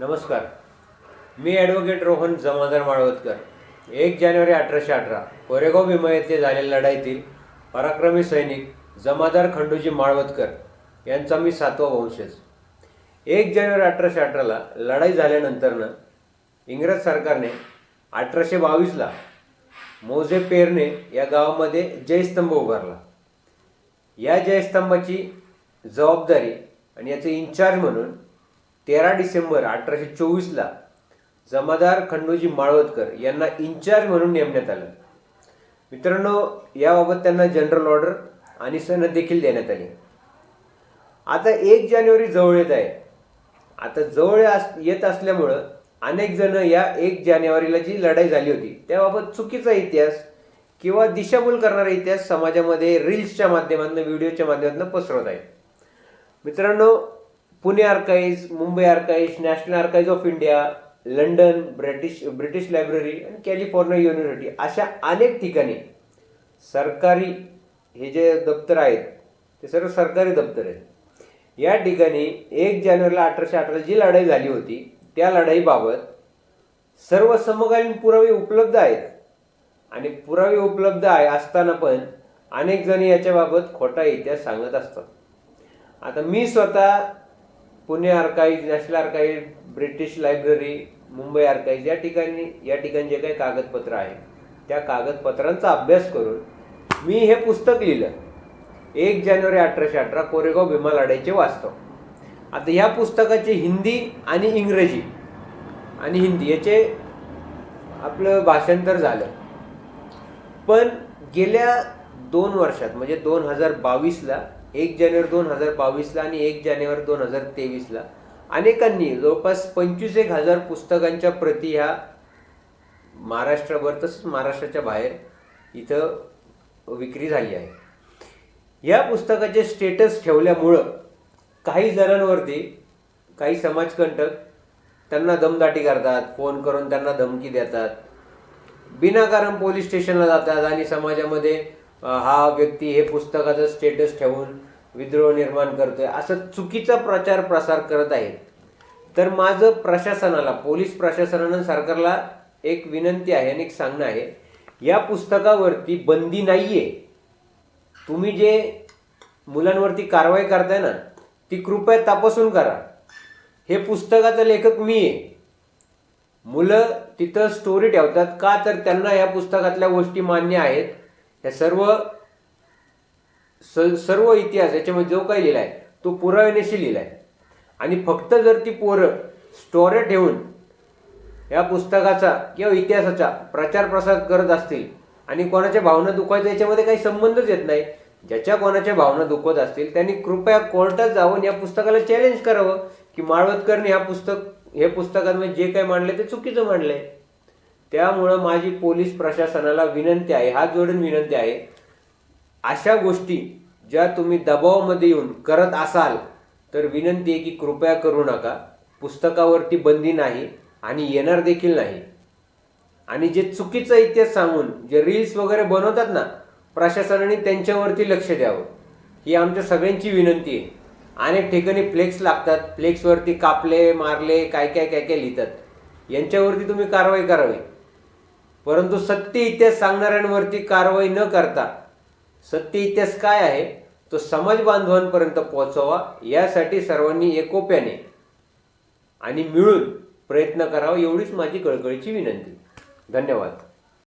नमस्कार. मी ॲडव्होकेट रोहन जमादार माळवतकर. एक जानेवारी अठराशे अठरा कोरेगाव भीमा येथे झालेल्या लढाईतील पराक्रमी सैनिक जमादार खंडूजी माळवतकर यांचा मी सातवा वंशज. एक जानेवारी अठराशे अठराला लढाई झाल्यानंतरनं इंग्रज सरकारने अठराशे बावीसला मोजे पेरणे या गावामध्ये जयस्तंभ उभारला. या जयस्तंभाची जबाबदारी आणि याचे इन्चार्ज म्हणून तेरा डिसेंबर अठराशे चोवीसला जमादार खंडोजी माळवतकर यांना इन्चार्ज म्हणून नेमण्यात आलं. मित्रांनो याबाबत त्यांना जनरल ऑर्डर आणि सनद देखील देण्यात आली. आता एक जानेवारी जवळ येत आहे. आता जवळ अस येत असल्यामुळं अनेक जण या एक जानेवारीला जी लढाई झाली होती त्याबाबत चुकीचा इतिहास किंवा दिशाभूल करणारा इतिहास समाजामध्ये रील्सच्या माध्यमातून व्हिडिओच्या माध्यमातून पसरवत आहे मित्रांनो Pune archives Mumbai archives national archives of India London British British library आणि कॅलिफोर्निया युनिव्हर्सिटी अशा अनेक ठिकाणी सरकारी हे जे दप्तर आहेत ते सर्व सरकारी दप्तर आहेत. या ठिकाणी एक जानेवारीला अठराशे अठरा जी लढाई झाली होती त्या लढाईबाबत सर्व समकालीन पुरावे उपलब्ध आहेत. आणि पुरावे उपलब्ध आहे असताना पण अनेक जण याच्याबाबत खोटा इतिहास सांगत असतात. आता मी स्वतः Pune archives national archives British library Mumbai archives या ठिकाणी या ठिकाणी जे काही कागदपत्र आहे त्या कागदपत्रांचा अभ्यास करून मी हे पुस्तक लिहिलं. एक जानेवारी अठराशे अठरा कोरेगाव भीमा लढाईचे वास्तव. आता ह्या पुस्तकाची हिंदी आणि इंग्रजी आणि हिंदी याचे आपलं भाषांतर झालं. पण गेल्या दोन वर्षात म्हणजे दोन हजार बावीसला एक जानेवारी दोन हजार बावीसला आणि एक जानेवारी दोन हजार तेवीसला. अनेकांनी जवळपास पंचवीस एक हजार पुस्तकांच्या प्रती ह्या महाराष्ट्राभर तसंच महाराष्ट्राच्या बाहेर इथं विक्री झाली आहे. या पुस्तकाचे स्टेटस ठेवल्यामुळं काही जणांवरती काही समाजकंटक त्यांना दमदाटी करतात फोन करून त्यांना धमकी देतात. बिनाकारण पोलीस स्टेशनला जातात आणि समाजामध्ये हा व्यक्ती हे पुस्तकाचं स्टेटस ठेवून विद्रोह निर्माण करतोय. असं चुकीचा प्रचार प्रसार करत आहेत. तर माझं प्रशासनाला पोलीस प्रशासनानं सरकारला एक विनंती आहे आणि एक सांगणं आहे. या पुस्तकावरती बंदी नाही आहे तुम्ही जे मुलांवरती कारवाई करताय ना ती कृपया तपासून करा. हे पुस्तकाचा लेखक मी आहे मुलं तिथं स्टोरी ठेवतात का तर त्यांना या पुस्तकातल्या गोष्टी मान्य आहेत. त्या सर्व स- सर्व इतिहास याच्यामध्ये जो काही लिहिला आहे तो पुराव्यानेशी लिहिला आहे आणि फक्त जर ती पोरं स्टोऱ्या ठेवून या पुस्तकाचा किंवा इतिहासाचा प्रचार प्रसार करत असतील आणि कोणाच्या भावना दुखवायचा याच्यामध्ये काही संबंधच येत नाही ज्याच्या कोणाच्या भावना दुखवत असतील त्यांनी कृपया कोर्टात जाऊन या पुस्तकाला चॅलेंज करावं की माळवतकरने ह्या पुस्तक हे पुस्तकात जे काही मांडले ते चुकीचं मांडलंय. त्यामुळं माझी पोलीस प्रशासनाला विनंती आहे हात जोडून विनंती आहे अशा गोष्टी ज्या तुम्ही दबावामध्ये येऊन करत असाल तर विनंती आहे की कृपया करू नका. पुस्तकावरती बंदी नाही आणि येणार देखील नाही. आणि जे चुकीचं इतिहास सांगून जे रील्स वगैरे बनवतात ना प्रशासनाने त्यांच्यावरती लक्ष द्यावं. ही आमच्या सगळ्यांची विनंती आहे. अनेक ठिकाणी फ्लेक्स लागतात फ्लेक्सवरती कापले मारले काय काय काय काय लिहितात. यांच्यावरती तुम्ही कारवाई करावी. परंतु सत्य इतिहास सांगणाऱ्यांवरती कारवाई न करता सत्य इतिहास काय आहे? तो समाज बांधवांपर्यंत पोहोचवा यासाठी सर्वांनी एकोप्याने आणि मिळून प्रयत्न करावा एवढीच माझी कळकळीची विनंती. धन्यवाद.